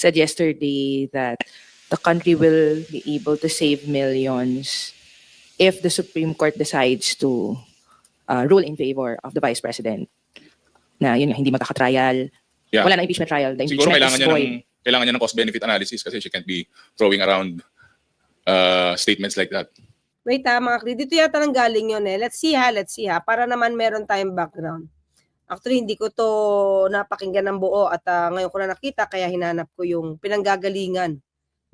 said yesterday that the country will be able to save millions if the Supreme Court decides to uh, rule in favor of the Vice President. Na yun nga, hindi magkakatrial. Yeah. Wala na impeachment trial. The Siguro impeachment kailangan is niya void. ng kailangan niya ng cost-benefit analysis kasi she can't be throwing around uh, statements like that. Wait ha, mga kri. Dito yata nang galing yun eh. Let's see ha, let's see ha. Para naman meron tayong background. Actually, hindi ko to napakinggan ng buo at ah, ngayon ko na nakita kaya hinanap ko yung pinanggagalingan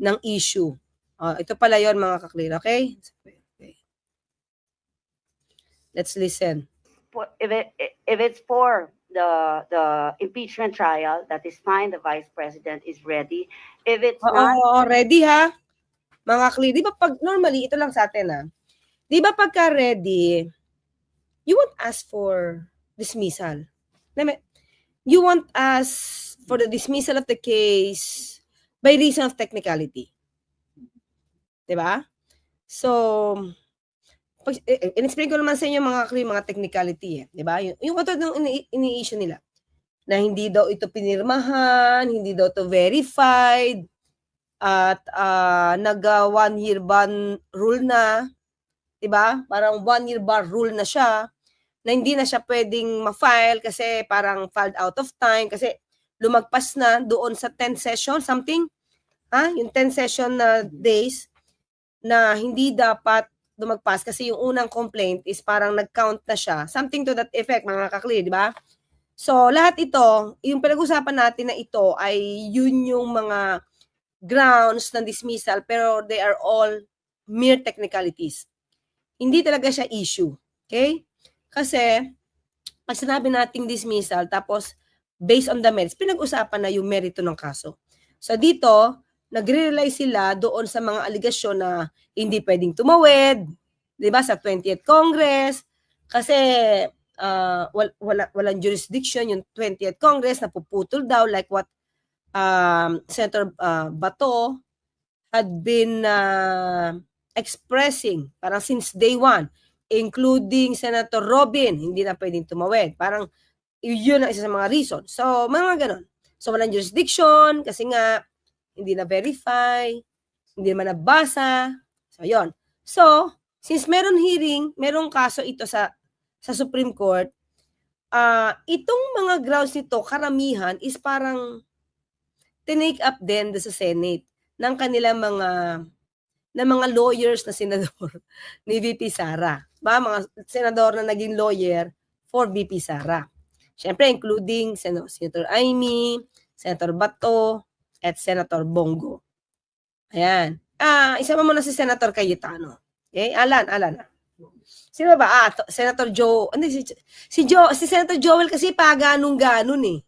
ng issue. Ah, ito pala yon mga kaklir, okay? okay? Let's listen. if it if it's for the the impeachment trial, that is fine. The vice president is ready. If it's Oo, not, oo, ready ha? Mga kli, di ba pag normally, ito lang sa atin ha? Di ba pagka ready, you won't ask for dismissal. You won't ask for the dismissal of the case by reason of technicality. Di ba? So, pag, eh, eh, in-explain ko naman sa inyo mga kli, mga technicality eh. Di ba? Yung, yung katulad ng ini- ini-issue nila na hindi daw ito pinirmahan, hindi daw to verified, at ah, nag ah, year ban rule na, 'di ba? Parang one year bar rule na siya na hindi na siya pwedeng ma-file kasi parang filed out of time kasi lumagpas na doon sa 10 session something ha yung 10 session na days na hindi dapat lumagpas kasi yung unang complaint is parang nag-count na siya something to that effect mga kakli di ba so lahat ito yung pinag-usapan natin na ito ay yun yung mga grounds ng dismissal pero they are all mere technicalities. Hindi talaga siya issue. Okay? Kasi pag sinabi nating dismissal tapos based on the merits, pinag-usapan na yung merito ng kaso. So dito, nagre-rely sila doon sa mga aligasyon na hindi pwedeng tumawid, 'di ba, sa 20th Congress kasi uh, wal, wala walang jurisdiction yung 20th Congress na puputol daw like what um, Senator uh, Bato had been uh, expressing parang since day one, including Senator Robin, hindi na pwedeng tumawid. Parang yun ang isa sa mga reason. So, mga ganon. So, walang jurisdiction kasi nga hindi na verify, hindi naman nabasa. So, yon. So, since meron hearing, merong kaso ito sa sa Supreme Court, ah itong mga grounds nito, karamihan is parang tinake up din sa Senate ng kanilang mga ng mga lawyers na senador ni VP Sara. Ba, mga senador na naging lawyer for VP Sara. Siyempre, including Sen- Senator Amy, Senator Bato, at Senator Bongo. Ayan. Ah, isa mo muna si Senator Cayetano. Okay? Alan, Alan. Sino ba? Ah, to- Senator Joe. Ano, si, si, Joe, si Senator Joel kasi pa ganun-ganun eh.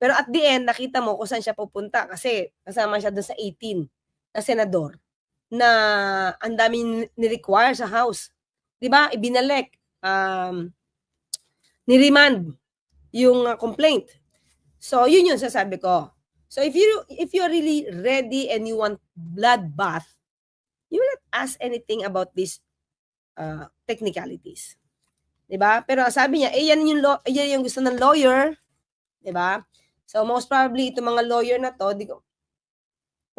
Pero at the end, nakita mo kung saan siya pupunta kasi kasama siya doon sa 18 na senador na ang daming ni-require sa House. 'Di ba? Ibinalik um ni-remand yung uh, complaint. So, yun yung sasabi ko. So, if you if you're really ready and you want bloodbath, you will not ask anything about these uh, technicalities. 'Di ba? Pero sabi niya, eh yan yung law, yan yung gusto ng lawyer, 'di ba? So most probably itong mga lawyer na to, di ko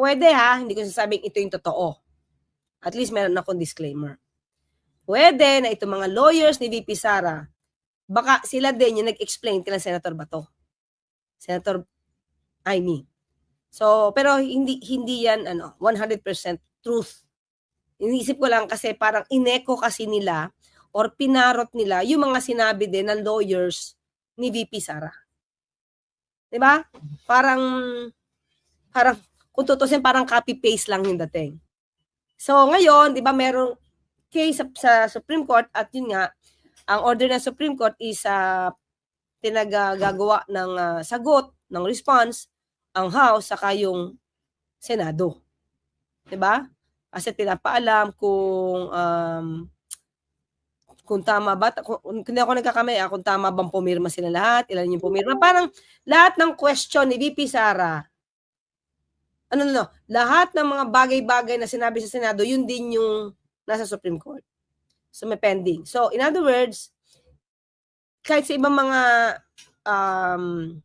Pwede ha, hindi ko sasabing ito yung totoo. At least meron akong disclaimer. Pwede na itong mga lawyers ni VP Sara, baka sila din yung nag-explain kila Senator Bato. Senator Amy. So, pero hindi hindi yan ano, 100% truth. Iniisip ko lang kasi parang ineko kasi nila or pinarot nila yung mga sinabi din ng lawyers ni VP Sara. 'Di ba? Parang parang kung tutusin parang copy paste lang yung dating. So ngayon, 'di ba, merong case sa, Supreme Court at yun nga ang order ng Supreme Court is uh, tinagagawa ng ah, sagot ng response ang House saka yung Senado. 'Di ba? Kasi pinapaalam kung um, kung tama ba, kung hindi ako nagkakamay, ah, kung tama bang pumirma sila lahat, ilan yung pumirma. Parang lahat ng question ni VP Sara, ano no, lahat ng mga bagay-bagay na sinabi sa Senado, yun din yung nasa Supreme Court. So may pending. So in other words, kahit sa ibang mga um,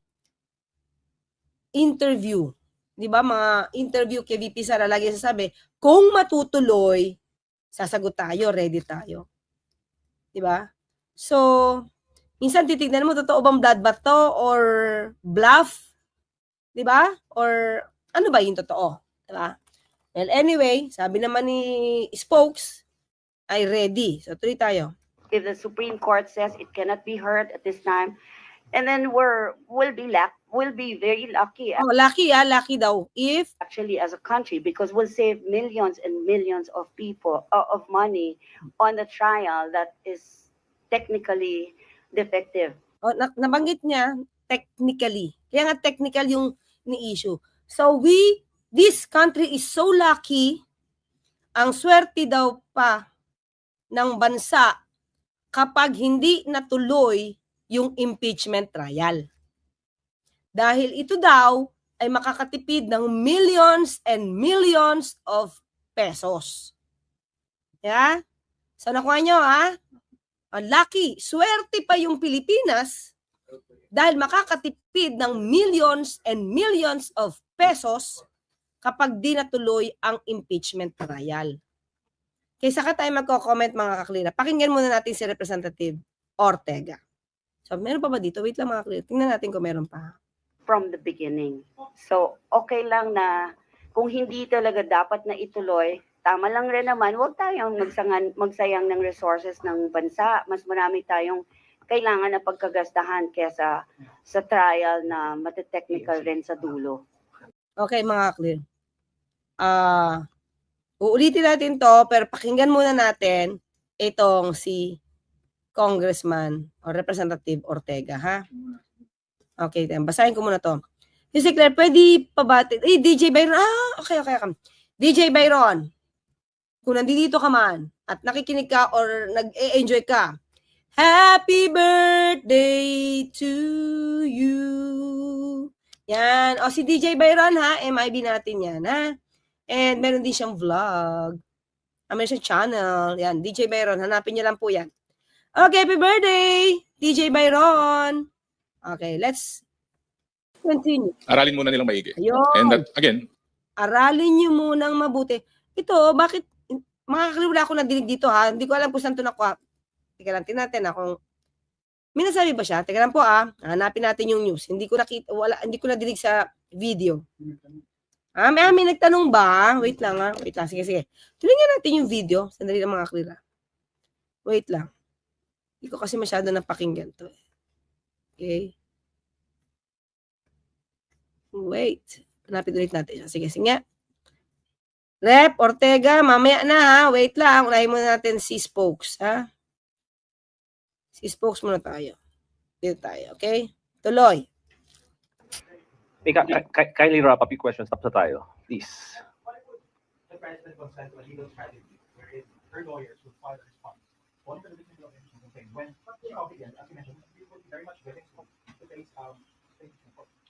interview di ba, mga interview kay VP Sara, lagi sasabi, kung matutuloy, sasagot tayo, ready tayo. Di ba? So, minsan titignan mo, totoo bang bloodbath to or bluff? Di ba? Or ano ba yung totoo? Di ba? Well, anyway, sabi naman ni Spokes, ay ready. So, tuloy tayo. if the Supreme Court says it cannot be heard at this time, and then we're we'll be lack we'll be very lucky Oh, lucky ah, lucky daw. If, actually as a country because we'll save millions and millions of people uh, of money on the trial that is technically defective. oh, na- nabanggit niya, technically. Kaya nga technical yung ni-issue. So, we, this country is so lucky, ang swerte daw pa ng bansa kapag hindi natuloy yung impeachment trial. Dahil ito daw ay makakatipid ng millions and millions of pesos. Yeah? So nakuha nyo ha? Ang lucky, swerte pa yung Pilipinas dahil makakatipid ng millions and millions of pesos kapag di natuloy ang impeachment trial. Kaysa ka tayo magko-comment mga kaklina, pakinggan muna natin si Representative Ortega. So, meron pa ba dito? Wait lang mga kaklina. Tingnan natin kung meron pa. from the beginning. So, okay lang na kung hindi talaga dapat na ituloy, tama lang rin naman, huwag tayong magsangan, magsayang ng resources ng bansa. Mas marami tayong kailangan na pagkagastahan kesa sa trial na matetechnical rin sa dulo. Okay, mga clear. Ah, uulitin natin to, pero pakinggan muna natin itong si Congressman o Representative Ortega, ha? Okay, then, basahin ko muna to. Si Claire, pwede pabati. Eh, DJ Byron. Ah, okay, okay, okay. DJ Byron, kung nandito ka man at nakikinig ka or nag-enjoy ka, Happy birthday to you. Yan. O, si DJ Byron, ha? MIB natin yan, ha? And meron din siyang vlog. Ah, meron siyang channel. Yan, DJ Byron. Hanapin niyo lang po yan. Okay, happy birthday, DJ Byron. Okay, let's continue. Aralin muna nilang maigi. Ayun. And that, again, Aralin niyo munang mabuti. Ito, bakit, mga wala ako nadinig dito ha. Hindi ko alam kung saan ito nakuha. Tingnan natin ha, kung may nasabi ba siya? Teka lang po ah, hanapin natin yung news. Hindi ko nakita, wala, hindi ko nadinig sa video. Ah, may, ah, may nagtanong ba? Wait lang ah. Wait lang, sige, sige. Tuloy natin yung video. Sandali lang mga klira. Wait lang. Hindi ko kasi masyado napakinggan to. eh. Okay. Wait. Hanapin ulit natin siya. Sige, sige. Rep, Ortega, mamaya na ha. Wait lang. Unahin muna natin si Spokes, ha? Si Spokes muna tayo. Dito tayo, okay? Tuloy. Hey, Ka- Ka- kindly wrap up your questions. Tapos na tayo. Please. the president was sent to a legal strategy wherein her lawyers would file a response. One of the documents was saying when, know, again, as you mentioned, we would be very much willing to to face, um.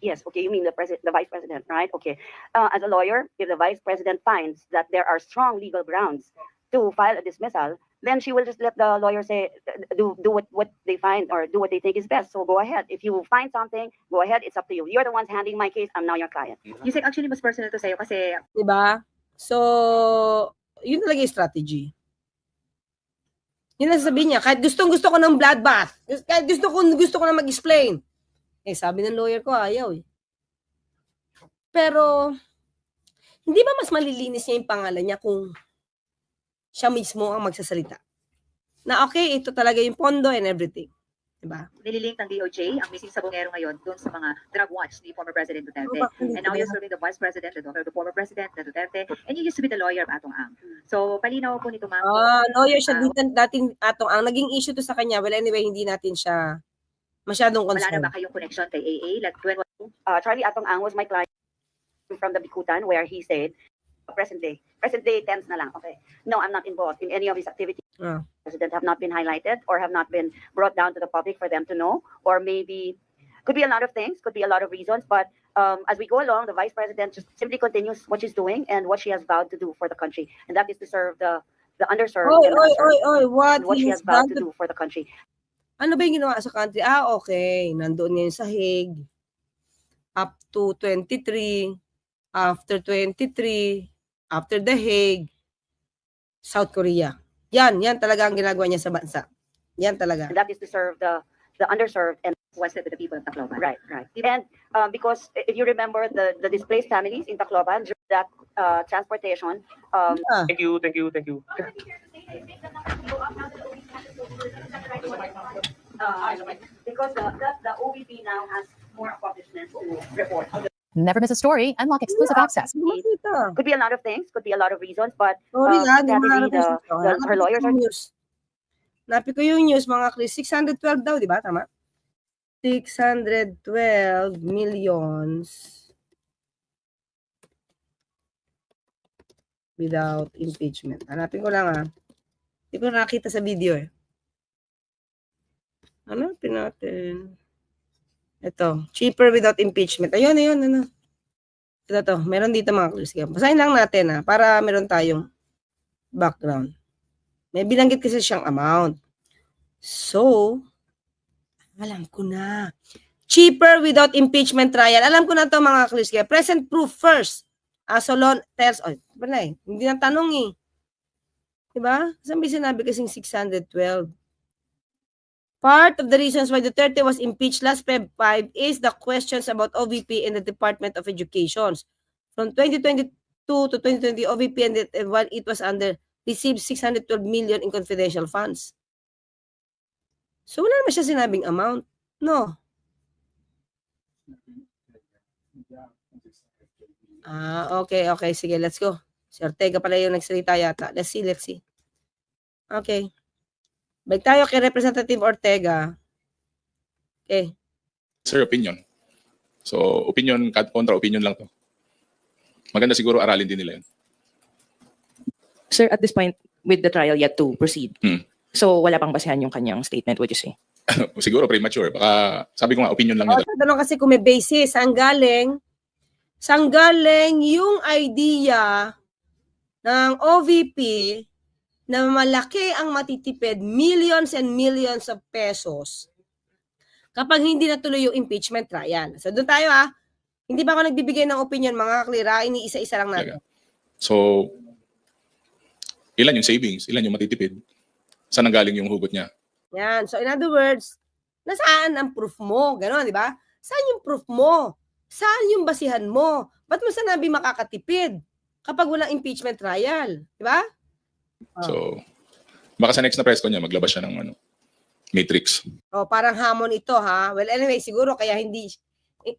Yes, okay, you mean the president, the vice president, right? Okay. Uh, as a lawyer, if the vice president finds that there are strong legal grounds to file a dismissal, then she will just let the lawyer say, do, do what, what they find or do what they think is best. So go ahead. If you find something, go ahead. It's up to you. You're the ones handling my case. I'm now your client. You said actually mas personal to sa'yo kasi Di ba? So, yun talaga yung strategy. Yun ang sasabihin niya. Kahit gustong gusto ko ng bloodbath. Kahit gusto ko, gusto ko na mag-explain. Eh, sabi ng lawyer ko, ayaw eh. Pero, hindi ba mas malilinis niya yung pangalan niya kung siya mismo ang magsasalita? Na okay, ito talaga yung pondo and everything. Diba? nililink ng DOJ ang missing sabongero ngayon doon sa mga drug watch ni former President Duterte. And now you're serving the Vice President, the daughter of the former President, the Duterte, and you used to be the lawyer of Atong Ang. So, palinaw po nito, ma'am. Ah, lawyer siya Ah, dito dating atong ang naging issue to sa kanya. Well, anyway, hindi natin siya masyadong Wala na concerned. ba kayong connection kay AA? Like, when uh, Charlie Atong Ang was my client from the Bikutan where he said, present day, present day tense na lang. Okay. No, I'm not involved in any of his activities. Ah. President have not been highlighted or have not been brought down to the public for them to know, or maybe could be a lot of things, could be a lot of reasons. But um, as we go along, the vice president just simply continues what she's doing and what she has vowed to do for the country, and that is to serve the the underserved Oy, and the oy, oy, oy, what what she has vowed to to- do for the country. Ano ba yung ginawa sa country? Ah, okay. Nandoon ngayon sa Hague. Up to 23. after 23, after The Hague, South Korea. Yan, yan talaga ang ginagawa niya sa bansa. Yan talaga. And that is to serve the the underserved and Was it with the people of Tacloban? right, right. And um, because if you remember the the displaced families in Tacloban during that uh, transportation, um, Ah, Thank you, thank you, thank you. uh, because the, that the OVP now has more accomplishments to report. Never miss a story. Unlock exclusive access. mo makita. Could be a lot of things, could be a lot of reasons, but Sorry Uh, ah, narating the- sa- the- her lawyers are- News. Napi ko yung news, mga Chris. 612 daw, di ba? Tama? 612 millions without impeachment. Hanapin ko lang ah. Hindi ko nakita sa video eh. Hanapin natin. Ito, cheaper without impeachment. Ayun, ayun, ano. Ito to, meron dito mga Chris. Sige, Basahin lang natin ah, para meron tayong background. May binanggit kasi siyang amount. So, alam ko na. Cheaper without impeachment trial. Alam ko na to mga Chris. Kaya present proof first. Asolon tells, oh, wala eh. Hindi na tanong eh. Diba? Saan may sinabi kasing 612? Part of the reasons why Duterte was impeached last Feb 5 is the questions about OVP in the Department of Education. From 2022 to 2020, OVP and and while it was under received 612 million in confidential funds. So wala naman siya sinabing amount. No. Ah, okay, okay. Sige, let's go. Si Ortega pala yung nagsalita yata. Let's see, let's see. Okay. Balik tayo kay Representative Ortega. Okay. Sir, opinion. So, opinion kontra opinion lang to. Maganda siguro aralin din nila yun. Sir, at this point, with the trial yet to proceed, Hmm. so wala pang basehan yung kanyang statement, would you say? siguro premature. Baka, sabi ko nga, opinion lang O, yun. tanong kasi kung may basis, saan galing? Saan galing yung idea ng OVP na malaki ang matitipid, millions and millions of pesos kapag hindi natuloy yung impeachment trial. So doon tayo ah. Hindi ba ako nagbibigay ng opinion mga klira, iniisa-isa lang natin. So, ilan yung savings? Ilan yung matitipid? Saan nanggaling yung hugot niya? Yan. So in other words, nasaan ang proof mo? Ganon, di ba? Saan yung proof mo? Saan yung basihan mo? Ba't mo sanabi makakatipid kapag walang impeachment trial? Di ba? So, baka sa next na press ko niya, maglabas siya ng ano, matrix. O parang hamon ito ha. Well anyway, siguro kaya hindi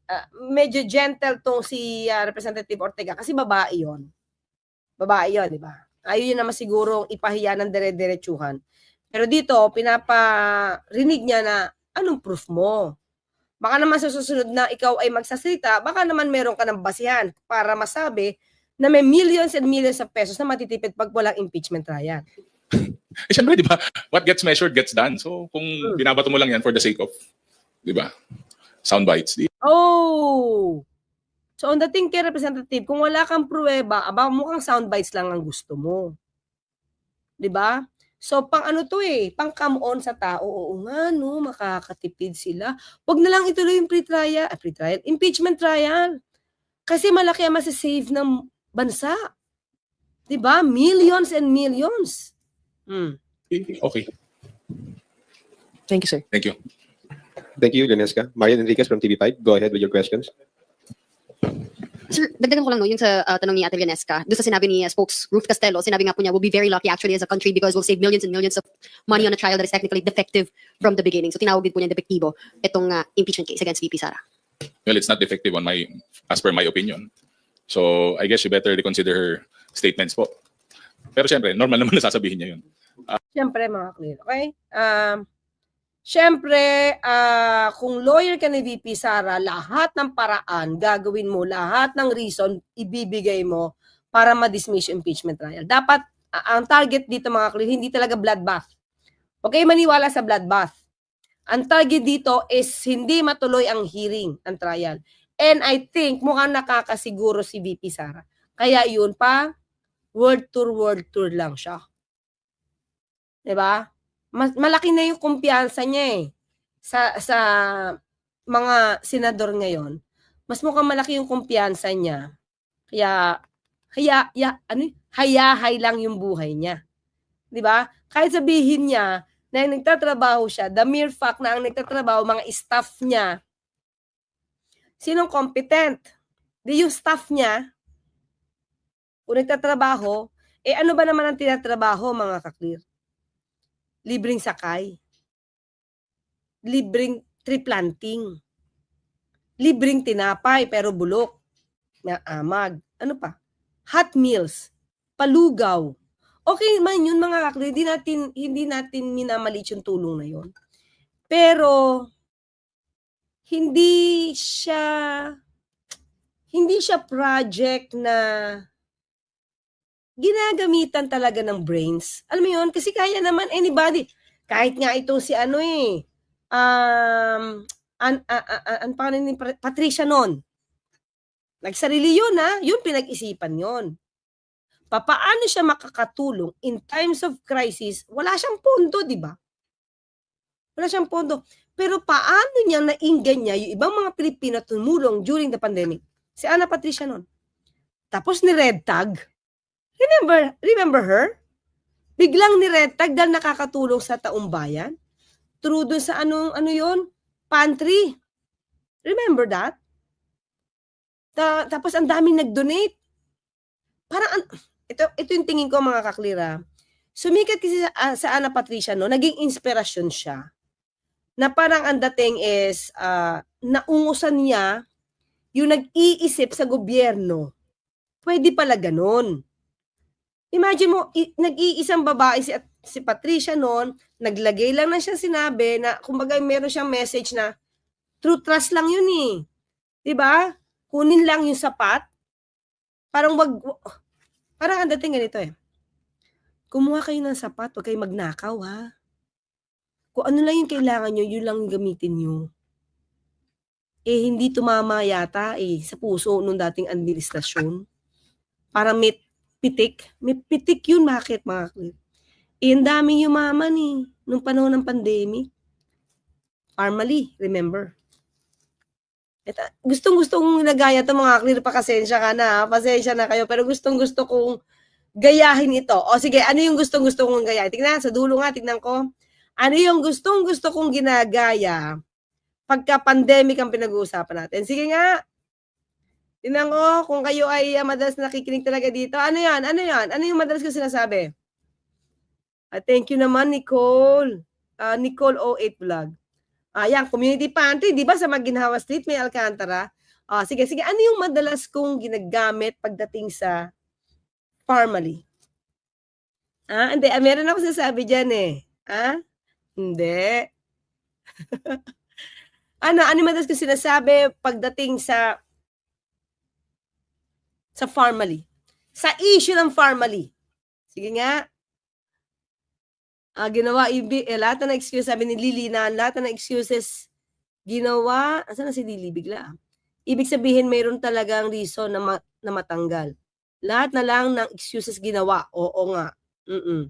ah, medyo gentle tong si ah, Representative Ortega kasi babae 'yon. Babae 'yon, di ba? Ayaw yun naman siguro ipahiya ng dire-diretsuhan. Pero dito, pinaparinig niya na anong proof mo? Baka naman sa susunod na ikaw ay magsasalita, baka naman meron ka ng basihan para masabi na may millions and millions of pesos na matitipid pag walang impeachment trial. Eh, syempre, di ba? What gets measured gets done. So, kung binabato mo lang yan for the sake of, di ba? Sound bites. Di, Oh! So, on dating kay representative, kung wala kang pruweba, aba, mukhang soundbites lang ang gusto mo. 'Di ba? So, pang ano to eh, pang come on sa tao. Oo nga, no, makakatipid sila. Huwag na lang ituloy yung pre-trial, ah, pre-trial, impeachment trial. Kasi malaki ang masasave ng bansa. 'Di ba? Millions and millions. Hmm. okay. Thank you, sir. Thank you. Thank you, Lenesca. Marian Enriquez from TV5. Go ahead with your questions. Sir, dagdagan ko lang no, yung sa uh, tanong ni Ate Vianesca. Doon sa sinabi ni uh, spokes Ruth Castello, sinabi nga po niya, we'll be very lucky actually as a country because we'll save millions and millions of money on a trial that is technically defective from the beginning. So tinawag din po niya defektibo itong uh, impeachment case against VP Sara. Well, it's not defective on my, as per my opinion. So, I guess you better reconsider her statements po. Pero syempre, normal naman na sasabihin niya yun. Siyempre, mga clear. Okay? Um, Siyempre, ah, kung lawyer ka ni VP Sara, lahat ng paraan gagawin mo, lahat ng reason ibibigay mo para ma-dismiss impeachment trial. Dapat, ah, ang target dito mga clear, hindi talaga bloodbath. Okay, maniwala sa bloodbath. Ang target dito is hindi matuloy ang hearing, ang trial. And I think mukhang nakakasiguro si VP Sara. Kaya yun pa, word tour, word tour lang siya. ba? Mas malaki na yung kumpiyansa niya eh sa sa mga senador ngayon. Mas mukhang malaki yung kumpiyansa niya Kaya, haya, ya, ano, hayahay lang yung buhay niya. Ba? Kahit sabihin niya na nagtatrabaho siya, the mere fact na ang nagtatrabaho, mga staff niya, sinong competent? Di yung staff niya, kung nagtatrabaho, eh ano ba naman ang tinatrabaho, mga kaklir? Libreng sakay. Libreng tree planting. Libreng tinapay, pero bulok. Na amag. Ano pa? Hot meals. Palugaw. Okay man yun mga kaklir, hindi natin, hindi natin minamalit yung tulong na yun. Pero, hindi siya, hindi siya project na ginagamitan talaga ng brains. Alam mo yun? Kasi kaya naman anybody. Kahit nga ito si ano eh, um, an, an, an, an, Patricia noon. Nagsarili yun ha, yun pinag-isipan yun. Papaano siya makakatulong in times of crisis? Wala siyang pondo, di ba? Wala siyang pondo. Pero paano niya nainggan niya yung ibang mga Pilipino tumulong during the pandemic? Si Ana Patricia noon. Tapos ni Red Tag. Remember, remember her? Biglang ni Red Tag dahil nakakatulong sa taong bayan. True dun sa anong, ano yon Pantry. Remember that? Ta- tapos ang daming nag-donate. Parang, an- ito, ito yung tingin ko mga kaklira. Sumikat kasi sa, ah, sa Ana Patricia, no, naging inspirasyon siya. Na parang ang dating is, ah, naungusan niya yung nag-iisip sa gobyerno. Pwede pala ganun. Imagine mo, i- nag-iisang babae si, si Patricia noon, naglagay lang na siya sinabi na, kumbaga meron siyang message na, true trust lang yun eh. 'Di ba? Kunin lang yung sapat. Parang wag, parang ang dating ganito eh. Kumuha kayo ng sapat, huwag kayo magnakaw ha. Kung ano lang yung kailangan nyo, yun lang gamitin nyo. Eh, hindi tumama yata eh, sa puso nung dating administrasyon. Para may pitik. May pitik yun, bakit mga klip? Eh, ang daming yumaman eh, nung panahon ng pandemic. Formally, remember. Ito, gustong gusto kong nagaya to mga clear pa kasensya ka na, ha? pasensya na kayo, pero gustong gusto kong gayahin ito. O sige, ano yung gustong gusto kong gayahin? Tingnan, sa dulo nga, tingnan ko. Ano yung gustong gusto kong ginagaya pagka pandemic ang pinag-uusapan natin? Sige nga, Tingnan ko kung kayo ay uh, madalas nakikinig talaga dito. Ano yan? Ano yan? Ano yung madalas ko sinasabi? Ah, thank you naman, Nicole. Ah, Nicole 08 Vlog. Ah, yan, community pantry, di ba sa Maginhawa Street may Alcantara? Ah, sige, sige. Ano yung madalas kong ginagamit pagdating sa formally? Ah, hindi. Ah, meron ako sasabi dyan eh. Ah? Hindi. ano, ano madalas ko sinasabi pagdating sa sa formally. Sa issue ng formally. Sige nga. Ah, ginawa, ibi, eh, lahat na excuse, sabi ni Lily na lahat na excuses ginawa, asan na si Lily bigla? ah? Ibig sabihin, mayroon talagang reason na, ma- na matanggal. Lahat na lang ng excuses ginawa. Oo nga. Mm-mm.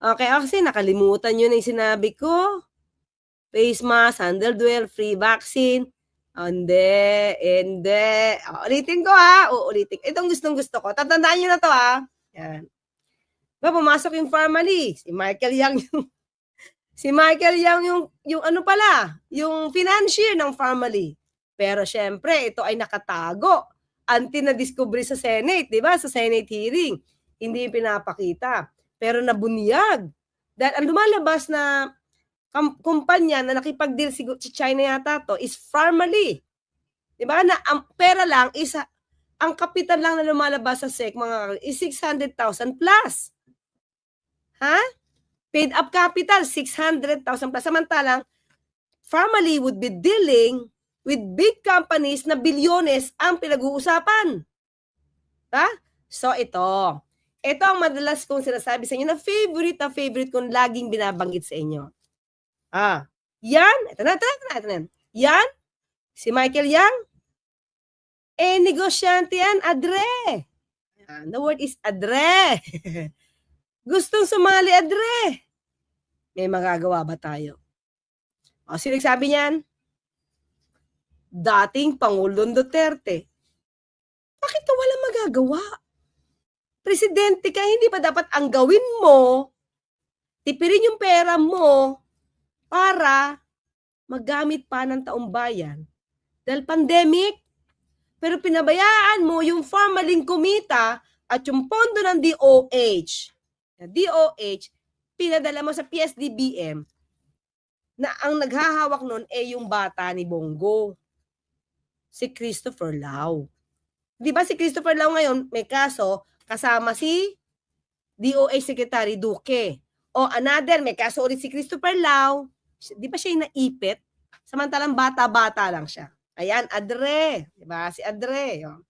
Okay, ah, kasi nakalimutan na yung sinabi ko. Face mask, underwear, free vaccine. Ah, Hindi, hindi. Ah, ulitin ko ha, uulitin. Itong gustong gusto ko. Tatandaan nyo na to ha. Yan. Ba, pumasok yung formally. Si Michael Yang yung si Michael Yang yung yung ano pala, yung financier ng family. Pero syempre, ito ay nakatago. Anti na discovery sa Senate, 'di ba? Sa Senate hearing, hindi pinapakita. Pero nabunyag. Dahil ang lumalabas na kumpanya na nakipag-deal si China yata to is Farmally. 'Di ba? Na ang pera lang is ang kapital lang na lumalabas sa SEC mga is 600,000 plus. Ha? Paid up capital 600,000 plus. Samantalang Farmally would be dealing with big companies na bilyones ang pinag-uusapan. Ha? So ito. Ito ang madalas kong sinasabi sa inyo na favorite na favorite kong laging binabanggit sa inyo. Ah, yan. Ito na, ito na, ito na, ito na. Yan. Si Michael Yang. Eh, negosyante yan, adre. Yan, The word is adre. Gustong sumali, adre. May magagawa ba tayo? O, sino nagsabi niyan? Dating Pangulong Duterte. Bakit ka walang magagawa? Presidente ka, hindi ba dapat ang gawin mo, tipirin yung pera mo para magamit pa ng taong bayan? Dahil pandemic, pero pinabayaan mo yung formaling kumita at yung pondo ng DOH. Na DOH, pinadala mo sa PSDBM na ang naghahawak nun ay yung bata ni Bongo. Si Christopher Lau. Di ba si Christopher Lau ngayon may kaso kasama si DOH Secretary Duque. O another, may kaso ulit si Christopher Lau. Di ba siya yung naipit? Samantalang bata-bata lang siya. Ayan, Adre. Di ba? Si Adre. O.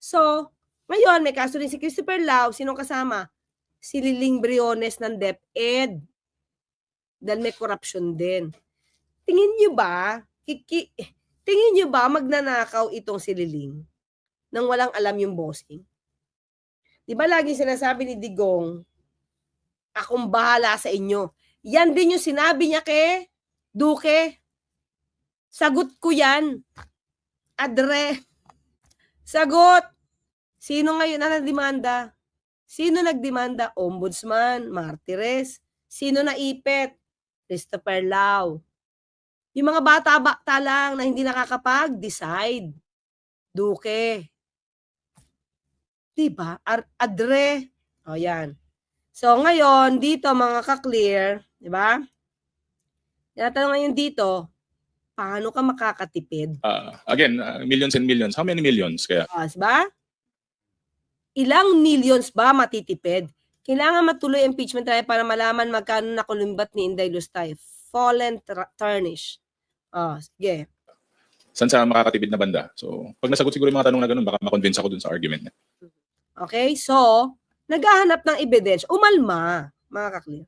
So, ngayon, may kaso rin si Christopher Lau. Sino kasama? Si Liling Briones ng DepEd. Dahil may corruption din. Tingin niyo ba, kiki, tingin niyo ba magnanakaw itong si Liling nang walang alam yung bossing? Di ba lagi sinasabi ni Digong, akong bahala sa inyo. Yan din yung sinabi niya kay Duque. Sagot ko yan. Adre. Sagot. Sino ngayon na demanda? Sino nagdemanda? Ombudsman, Martires. Sino naipit? Christopher Lau. Yung mga bata-bata lang na hindi nakakapag-decide. Duque. Diba? Ar- adre. O yan. So ngayon, dito mga ka-clear, di ba? Tinatanong ngayon dito, paano ka makakatipid? Uh, again, uh, millions and millions. How many millions kaya? O, ba? Ilang millions ba matitipid? Kailangan matuloy impeachment trial para malaman magkano nakulumbat ni Inday Lustay. Fallen tarnish. Oh, sige. Saan sa makakatipid na banda? So, pag nasagot siguro yung mga tanong na ganun, baka makonvince ako dun sa argument niya. Okay? So, naghahanap ng ebidensya. Umalma, mga kaklir.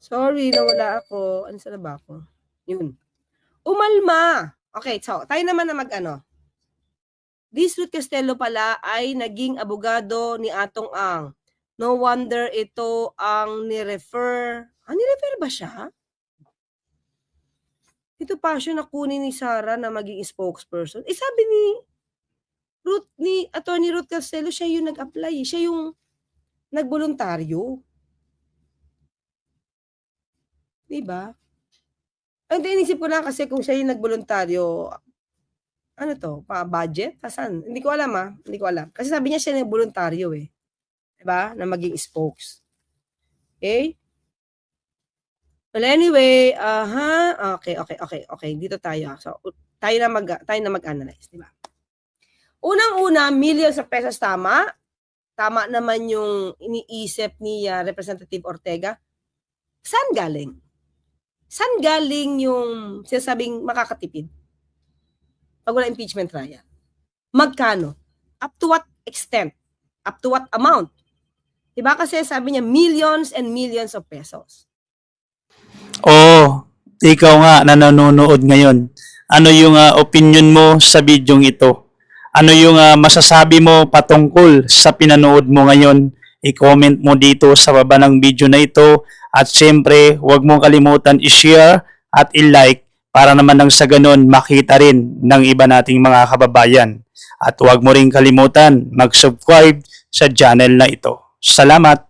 Sorry, nawala ako. Ano sa ba ako? Yun. Umalma. Okay, so, tayo naman na mag-ano. Ruth Castello pala ay naging abogado ni Atong Ang. No wonder ito ang ni-refer. Ah, ni-refer ba siya? Ito pa siya nakunin ni Sarah na maging spokesperson. Eh sabi ni Ruth, ni Attorney Ruth Castello, siya yung nag-apply. Siya yung nagboluntaryo. Diba? Ang inisip ko lang kasi kung siya yung nagboluntaryo, ano to, pa budget? Asan? Hindi ko alam ah. Hindi ko alam. Kasi sabi niya siya yung voluntaryo eh. 'Di ba? Na maging spokes. Okay? Well, anyway, aha, okay, okay, okay, okay. Dito tayo. So, tayo na mag tayo na mag-analyze, 'di ba? Unang-una, millions of pesos tama. Tama naman yung iniisip ni ah, Representative Ortega. Saan galing? Saan galing yung sinasabing makakatipid? Pag wala impeachment trial. Magkano? Up to what extent? Up to what amount? Diba kasi sabi niya millions and millions of pesos. Oo, ikaw nga na nanonood ngayon. Ano yung ah, opinion mo sa bidyong ito? Ano yung ah, masasabi mo patungkol sa pinanood mo ngayon? I-comment mo dito sa baba ng video na ito. At syempre, huwag mong kalimutan i-share at i-like para naman nang sa ganun makita rin ng iba nating mga kababayan. At huwag mo rin kalimutan mag-subscribe sa channel na ito. Salamat!